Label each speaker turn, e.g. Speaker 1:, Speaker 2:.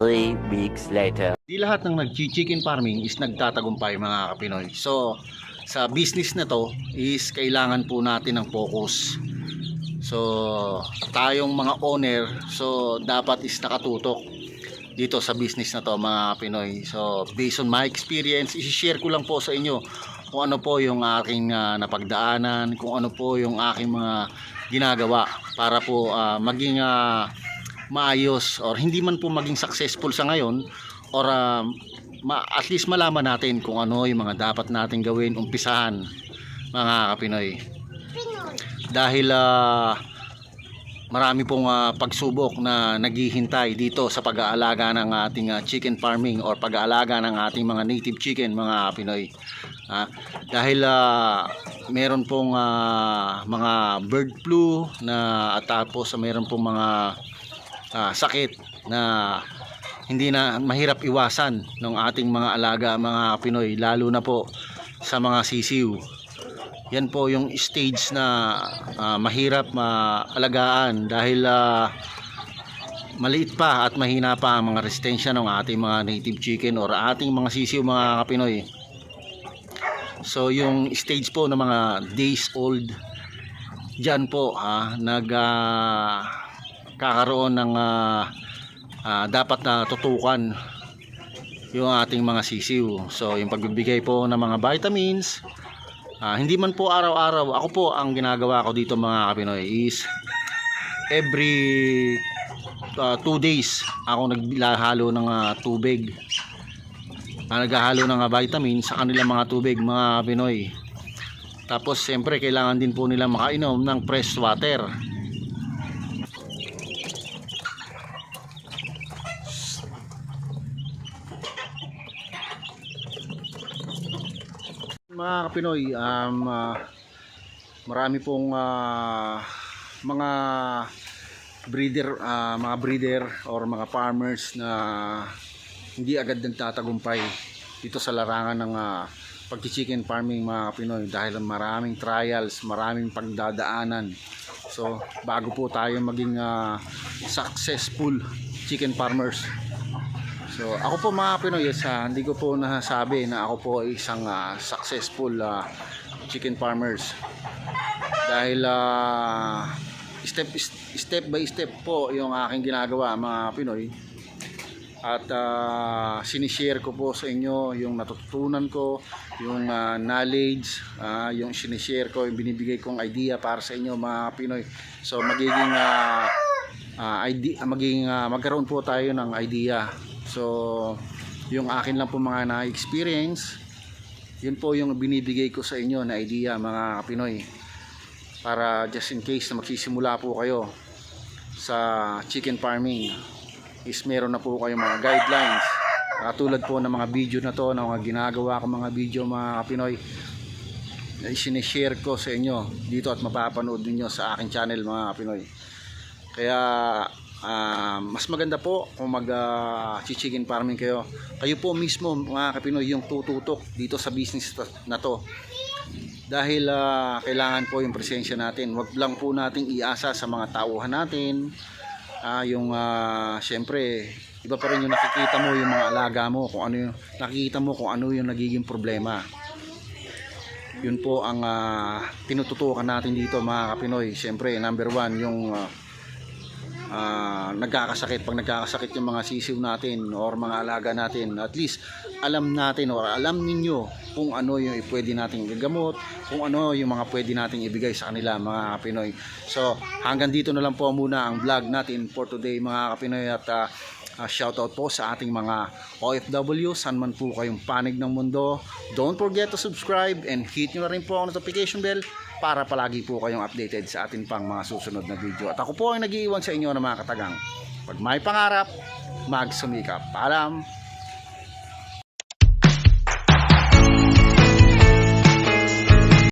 Speaker 1: Three weeks later.
Speaker 2: Di lahat ng nag-chicken farming is nagtatagumpay mga kapinoy. So, sa business na to is kailangan po natin ng focus. So, tayong mga owner, so dapat is nakatutok dito sa business na to mga Pinoy. So, based on my experience, i-share ko lang po sa inyo kung ano po yung aking ah, napagdaanan, kung ano po yung aking mga ginagawa para po ah, maging ah, maayos or hindi man po maging successful sa ngayon or ah, ma- at least malaman natin kung ano yung mga dapat natin gawin, umpisahan mga kapinoy. Dahil ah, marami pong ah, pagsubok na naghihintay dito sa pag-aalaga ng ating ah, chicken farming or pag-aalaga ng ating mga native chicken mga Pinoy. Ah, dahil ah, meron pong ah, mga bird flu na at tapos meron pong mga ah, sakit na hindi na mahirap iwasan ng ating mga alaga mga Pinoy lalo na po sa mga sisiw. Yan po yung stage na ah, mahirap maalagaan dahil ah, maliit pa at mahina pa ang mga resistensya ng ating mga native chicken or ating mga sisiw mga kapinoy. So yung stage po ng mga days old diyan po ah, nag ah, kakaroon ng ah, ah, dapat na tutukan yung ating mga sisiw. So yung pagbibigay po ng mga vitamins, Ah, hindi man po araw-araw, ako po ang ginagawa ko dito mga kapinoy is every 2 days ako naghalo ng ah, tubig. Ah, naghahalo ng ah, vitamin sa kanilang mga tubig mga Pinoy. Tapos siyempre kailangan din po nila makainom ng fresh water. Mga Pinoy, um, ah, marami pong ah, mga breeder, ah, mga breeder or mga farmers na hindi agad nagtatagumpay dito sa larangan ng uh, pagchi-chicken farming mga Pinoy dahil maraming trials, maraming pagdadaanan. So, bago po tayo maging ah, successful chicken farmers, So, ako po mga Pinoy, yes, ah, hindi ko po nasabi na ako po ay isang ah, successful ah, chicken farmers. Dahil ah, step step by step po yung aking ginagawa mga Pinoy. At ah, sinishare ko po sa inyo yung natutunan ko, yung ah, knowledge, ah, yung sinishare ko, yung binibigay kong idea para sa inyo mga Pinoy. So magiging ah, ah, idea, magiging ah, magkaroon po tayo ng idea. So yung akin lang po mga na-experience, yun po yung binibigay ko sa inyo na idea mga Pinoy. Para just in case na magsisimula po kayo sa chicken farming is meron na po kayong mga guidelines katulad po ng mga video na to ng mga ginagawa ko mga video mga Pinoy na isinishare ko sa inyo dito at mapapanood ninyo sa aking channel mga Pinoy kaya ah, mas maganda po kung mag ah, chicken farming kayo. Kayo po mismo mga Kapinoy yung tututok dito sa business na to. Dahil ah, kailangan po yung presensya natin. Wag lang po nating iasa sa mga tauhan natin. Ah, yung ah, syempre iba pa rin yung nakikita mo yung mga alaga mo kung ano yung nakikita mo kung ano yung nagiging problema. Yun po ang ah, tinututukan natin dito mga kapinoy. Syempre number one yung ah, ah, nagkakasakit. Pag nagkakasakit yung mga sisiw natin or mga alaga natin at least alam natin or alam ninyo kung ano yung pwede nating gagamot kung ano yung mga pwede nating ibigay sa kanila mga Pinoy. So hanggang dito na lang po muna ang vlog natin for today mga Pinoy. At ah, ah, shoutout po sa ating mga OFW saan man po kayong panig ng mundo don't forget to subscribe and hit nyo na rin po ang notification bell para palagi po kayong updated sa atin pang mga susunod na video at ako po ang nag-iiwan sa inyo ng mga katagang pag may pangarap magsumikap. Paalam!